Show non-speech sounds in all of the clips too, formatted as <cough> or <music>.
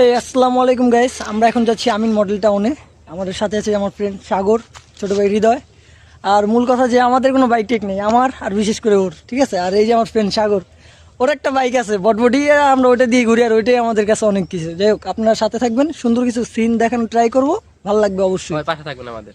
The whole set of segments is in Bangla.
এই আসসালামু আলাইকুম গাইস আমরা এখন যাচ্ছি আমিন মডেল টাউনে আমাদের সাথে আছে আমার ফ্রেন্ড সাগর, ছোট ভাই হৃদয়। আর মূল কথা যে আমাদের কোনো বাইক টেক নেই, আমার আর বিশেষ করে ওর, ঠিক আছে? আর এই যে আমার ফ্রেন্ড সাগর, ওর একটা বাইক আছে, বটবটি আমরা ওইটা দিয়ে ঘুরি, আর ওইটাই আমাদের কাছে অনেক কিছু। যাই হোক, আপনারা সাথে থাকবেন, সুন্দর কিছু সিন দেখানো ট্রাই করব, ভালো লাগবে অবশ্যই। পাশে থাকবেন আমাদের।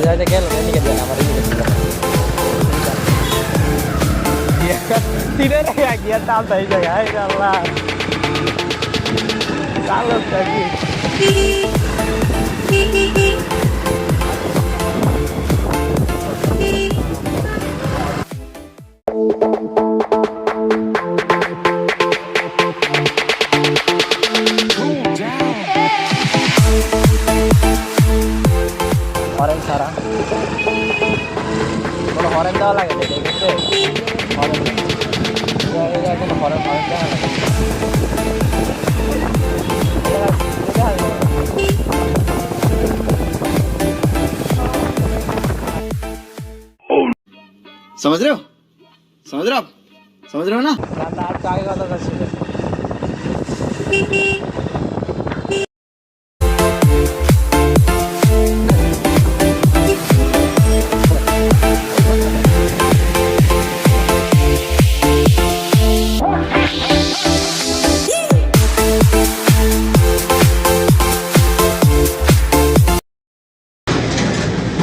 যাইতে গেল এদিকে দেন আমার এদিকে তিনে রেখে গিয়ে তাল তাই জায়গায় আল্লাহ চালো থাকি समझ रहे हो समझ रहे हो आप समझ रहे हो ना আর তো আগে কথা ছিল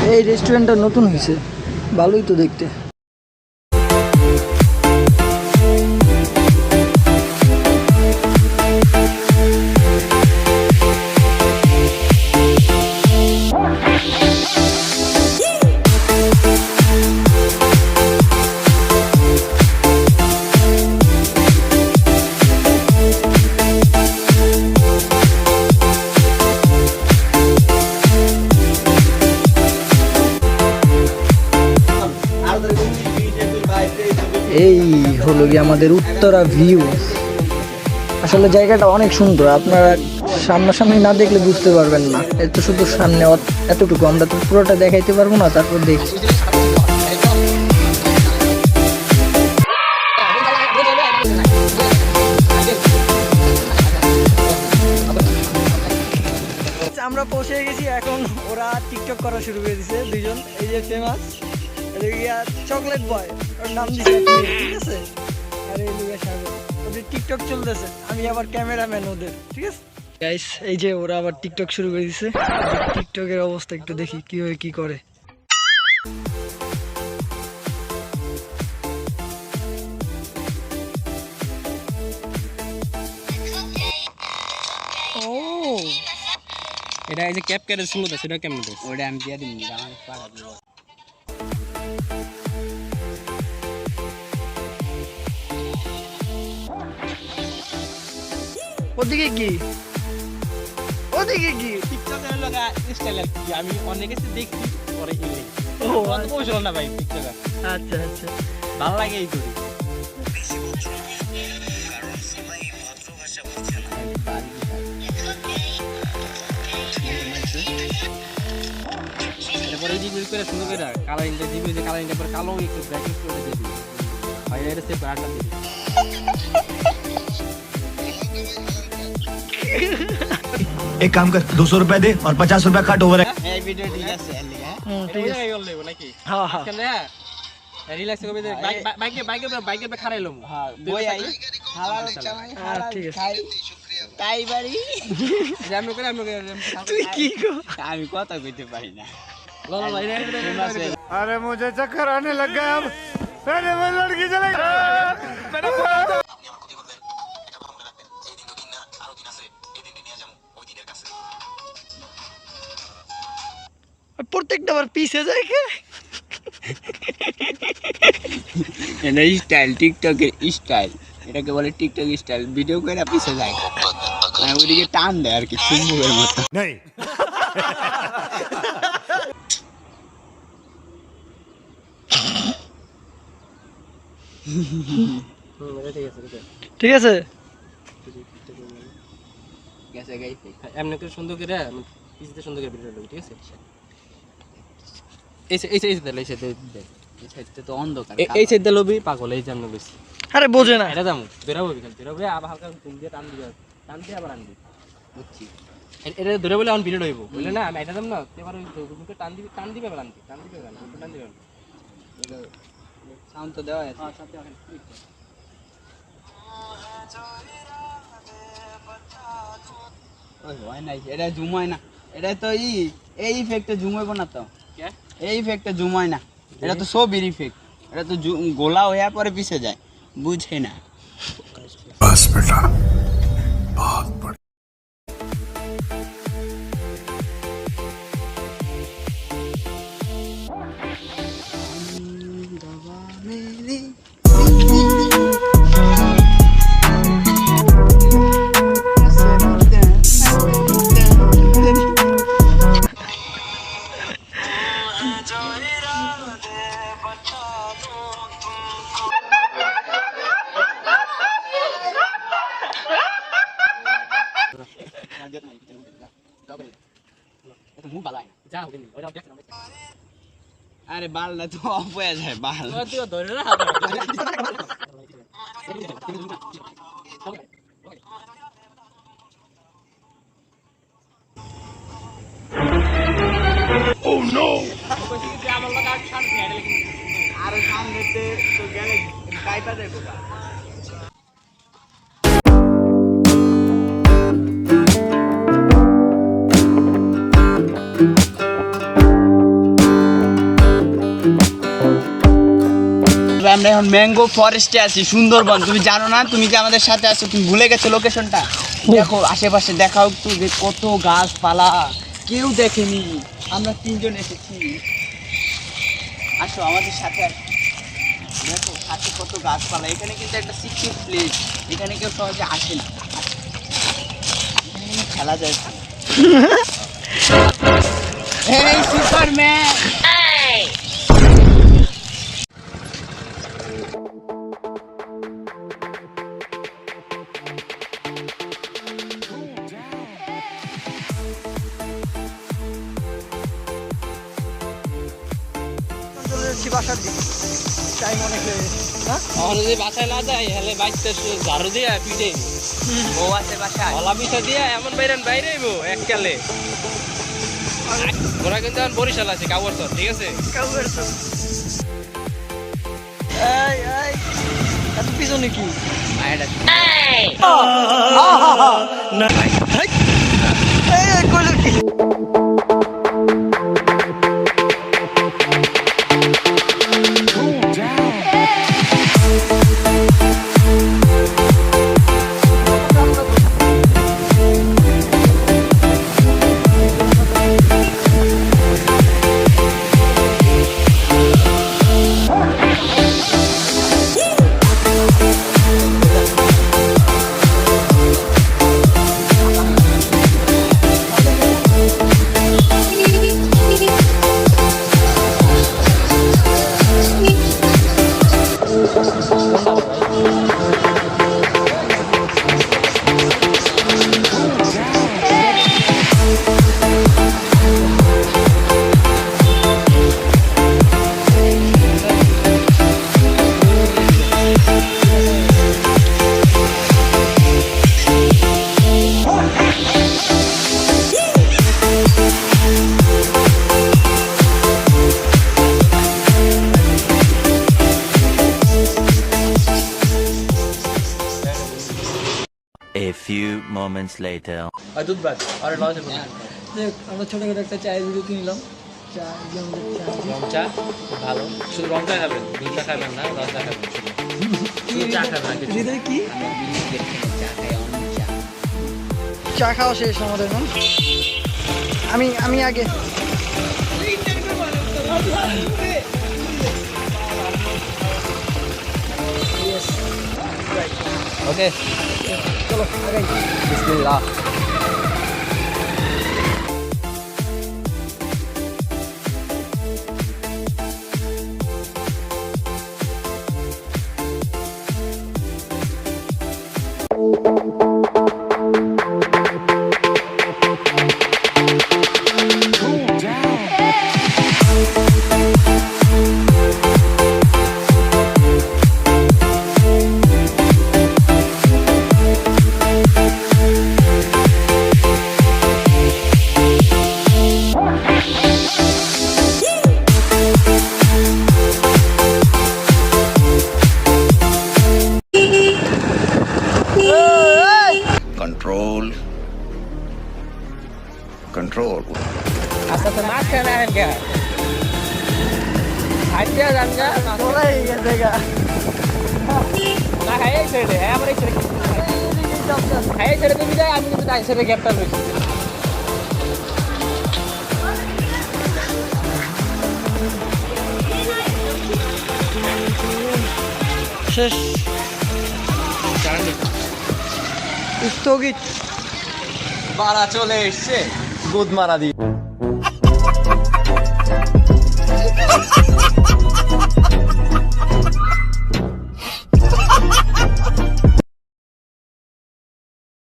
এই রেস্টুরেন্টটা নতুন হয়েছে ভালোই তো দেখতে এই হলো গিয়ে আমাদের উত্তরা ভিউ আসলে জায়গাটা অনেক সুন্দর, আপনারা সামনাসামনি না দেখলে বুঝতে পারবেন না। এত শুধু সামনে এতটুকু, আমরা তো পুরোটা দেখাইতে পারব না, তারপর দেখি। আমরা পৌঁছে গেছি, এখন ওরা টিকটক করা শুরু করে এই যে ফেমাস চকলেট বয় ওর নাম দিছে ঠিক আছে? আর এই লুগা সাগর ওদের টিকটক চলতেছে আমি আবার ক্যামেরাম্যান ওদের ঠিক আছে? গাইস এই যে ওরা আবার টিকটক শুরু করে দিছে টিকটকের অবস্থা একটু দেখি কীভাবে কি করে। ও। এটা এই যে ক্যাপ ক্যারের শুনলো সেটা কেমন ওটা আমি দিয়ে দিন আমার পাড়া ওদিকে কি? ওদিকে কি? টিকটকের লগা স্টাইল কি? আমি অনেক কিছু দেখছি পরে ইলে ও বন্ধ কৌশল না ভাই টিকটকার আচ্ছা আচ্ছা। ভালো লাগে এই করি করে সুন্দর করে কালারিংটা দিবি যে কালারিংটা পরে কালো একটু একটু করে দিবি। ভাই এটা সেভ করে দিবি। <laughs> एक काम कर दो सौ रुपए दे और पचास रुपए कट ओवर এই ভিডিও ঠিক আছে এর লিগা হুম ঠিক আছে নাকি হ্যাঁ হ্যাঁ কেন রিল্যাক্স করবে যে বাইক বাইকে বাইকে বাইকে খারাইলাম হ্যাঁ বই আই হালাল কামাই হ্যাঁ, হালাল ঠিক আছে। খাই তাই বাড়ি জ্যাম করে আমি তুই কি গো আমি কথা কইতে পারি না अरे मुझे चक्कर आने लग गया अब पहले वो लड़की चले প্রত্যেকটা আবার পিছে যায় এটা স্টাইল টিকটকের স্টাইল এটাকে বলে টিকটক স্টাইল ভিডিও করে পিছে যায়। মানে ওইদিকে টান দেয় আর কি চুম্বকের মতো। नहीं ঠিক আছে। এমনি করে সুন্দর করে পিছিয়ে সুন্দর করে ভিডিও ঠিক আছে? এই এই এই সাইড এই সাইড এই সাইডটা তো অন্ধকার এই সাইড লবি পাগল এই জানো বেশি আরে বোঝে না। এটা যাব বেরাবো বিকাল বেরাবো আবার হালকা তুমি দিয়ে টান দিবে টান দিয়ে আবার আনবি। বুঝছি। এটা ধরে বলে এখন ভিডিও হইব। বুঝলে না আমি এটা দাম না এবার ওই টান দিবি টান দিবে আবার আনবি টান দিবে আবার টান দিবে সাউন্ড তো দেওয়া আছে। ওই হয় নাই এটা জুম হয় না। এটা তো ই এই ইফেক্টে জুম হইব না তো? এই ইফেক্টটা জুমায় না। এটা তো সবের ইফেক্ট এটা তো গোলা হয়ে পরে পিছে যায়। বুঝে না। বাস বেটা। আরে বালটা তো অফ হয়ে যায় বাল। তুই ধরে না আর সামনেতে তো গেলে গাইটা যাইব আমরা এখন ম্যাঙ্গো ফরেস্টে আছি সুন্দরবন। তুমি জানো না তুমি যে আমাদের সাথে আছো? তুমি ভুলে গেছো লোকেশনটা দেখো আশেপাশে দেখাও একটু যে কত গাছপালা। কেউ দেখেনি। আমরা তিনজন এসেছি। আসো আমাদের সাথে আসো দেখো সাথে কত গাছপালা। এখানে কিন্তু একটা সিক্রেট প্লেস এখানে কেউ সহজে আসে না। খেলা যায়। <laughs> এই সুপারম্যান যাচ্ছি বাসার দিকে। টাইম অনেক হয়ে হ্যাঁ? আমার যদি বাসায় না যায় হেলে বাইকটা ঝাড়ু দিয়ে পিঠে। বউ আছে বাসায়? গলা পিঠা দিয়ে এমন বাইরেন বাইরে এককালে। ওরা কিন্তু এখন বরিশাল আছে কাউয়ার সর ঠিক আছে? কাউয়ের তো এই এই এত পিছনে কি? আয়ডা এই এই কইলো কি? Moments later. I দুধ বাদ আরে লজ দেখ আমরা ছোটখাটো একটা চায়ের ভিডিও কিনলাম। চা রং চা। ভালো। শুধু রং চা খাবেন দুধ চা খাবেন না রং চা খাবেন। শুধু চা খাবেন হৃদয় কি? চা খাওয়া শেষ আমাদের না? আমি আমি আগে। ওকে boss. Okay. Bismillah. লইছি শেষ। স্থগিত। বাড়া চলে এসছে। দুধ মারা দিয়ে